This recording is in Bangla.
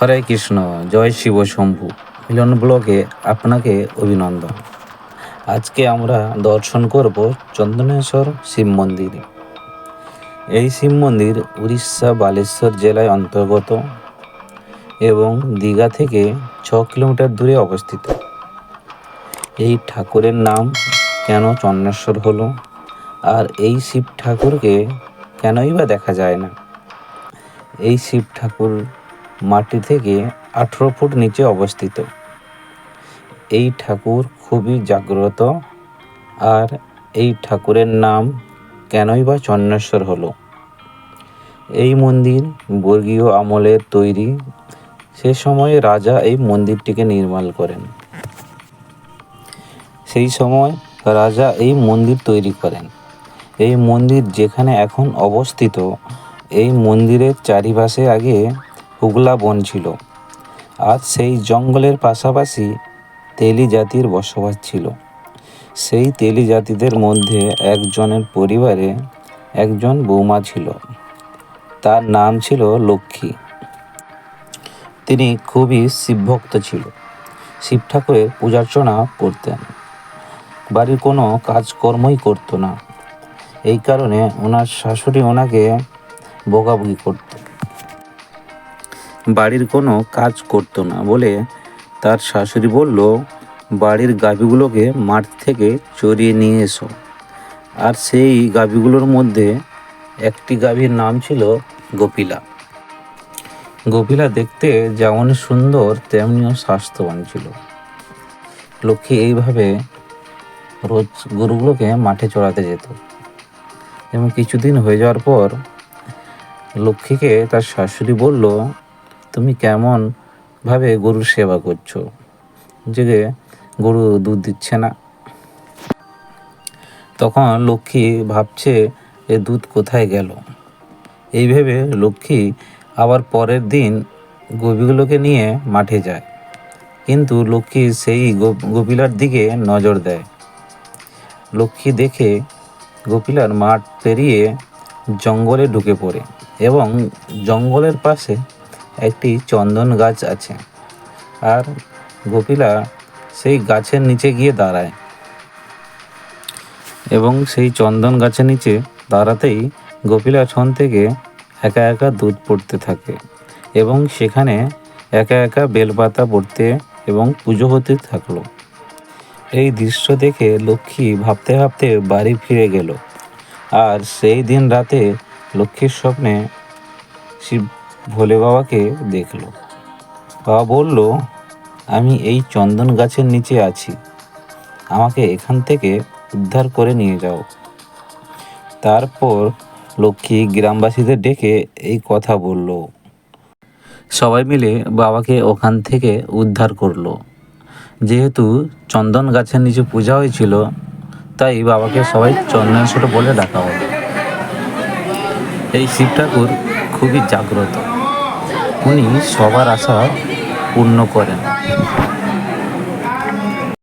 হরে কৃষ্ণ, জয় শিব শম্ভু। মিলন ব্লগে আপনাকে অভিনন্দন। আজকে আমরা দর্শন করব চন্দনেশ্বর শিব মন্দির। এই শিব মন্দির উড়িষ্যা বালেশ্বর জেলায় অন্তর্গত এবং দীঘা থেকে ছ কিলোমিটার দূরে অবস্থিত। এই ঠাকুরের নাম কেন চন্নেশ্বর হলো? আর এই শিব ঠাকুরকে কেনই বা দেখা যায় না? এই শিব ঠাকুর মাটি থেকে আঠেরো ফুট নিচে অবস্থিত। এই ঠাকুর খুবই জাগ্রত, আর এই ঠাকুরের নাম কেনই বা চন্নেশ্বর হলো? এই মন্দির বর্গীয় আমলের তৈরি। সে সময়ে রাজা এই মন্দিরটিকে নির্মাণ করেন। সেই সময় রাজা এই মন্দির তৈরি করেন। এই মন্দির যেখানে এখন অবস্থিত, এই মন্দিরের চারিপাশে আগে হুগলা বন ছিল। আর সেই জঙ্গলের পাশাপাশি তেলি জাতির বসবাস ছিল। সেই তেলি জাতিদের মধ্যে একজনের পরিবারে একজন বৌমা ছিল। তার নাম ছিল লক্ষ্মী। তিনি খুবই শিবভক্ত ছিল। শিব ঠাকুরের পূজার্চনা করতেন। বাড়ির কোনো কাজকর্মই করতো না। এই কারণে ওনার শাশুড়ি ওনাকে বকাবকি করত বাড়ির কোনো কাজ করতো না বলে তার শাশুড়ি বলল, বাড়ির গাভীগুলোকে মাঠ থেকে চড়িয়ে নিয়ে এসো। আর সেই গাভীগুলোর মধ্যে একটি গাভীর নাম ছিল গোপিলা। গোপিলা দেখতে যেমন সুন্দর, তেমনিও স্বাস্থ্যবান ছিল। লক্ষ্মী এইভাবে রোজ গরুগুলোকে মাঠে চড়াতে যেত। এবং কিছুদিন হয়ে যাওয়ার পর লক্ষ্মীকে তার শাশুড়ি বলল তুমি কেমন ভাবে গরুর সেবা করছ? যে গরু দুধ দিচ্ছে না। তখন লক্ষ্মী ভাবছে, এ দুধ কোথায় গেল? এই ভেবে লক্ষ্মী আবার পরের দিন গোপীগুলোকে নিয়ে মাঠে যায়। কিন্তু লক্ষ্মী সেই গোপিলার দিকে নজর দেয়। লক্ষ্মী দেখে গোপিলার মাঠ পেরিয়ে জঙ্গলে ঢুকে পড়ে এবং জঙ্গলের পাশে একটি চন্দন গাছ আছে। আর গোপিলা সেই গাছের নিচে গিয়ে দাঁড়ায়। এবং সেই চন্দন গাছের নিচে দাঁড়াতেই গোপিলা ছন থেকে একা একা দুধ পড়তে থাকে এবং সেখানে একা একা বেলপাতা পড়তে এবং পুজো হতে থাকল। এই দৃশ্য দেখে লক্ষ্মী ভাবতে ভাবতে বাড়ি ফিরে গেল। আর সেই দিন রাতে লক্ষ্মীর স্বপ্নে শিব ভোলে বাবাকে দেখল। বাবা বলল, আমি এই চন্দন গাছের নিচে আছি। আমাকে এখান থেকে উদ্ধার করে নিয়ে যাও। তারপর লক্ষ্মী গ্রামবাসীদের ডেকে এই কথা বলল। সবাই মিলে বাবাকে ওখান থেকে উদ্ধার করল। যেহেতু চন্দন গাছের নিচে পূজা হয়েছিল, তাই বাবাকে সবাই চন্দনেশ্বর বলে ডাকা হলো। এই শিব ঠাকুর খুবই জাগ্রত। উনি সবার আশা পূর্ণ করেন।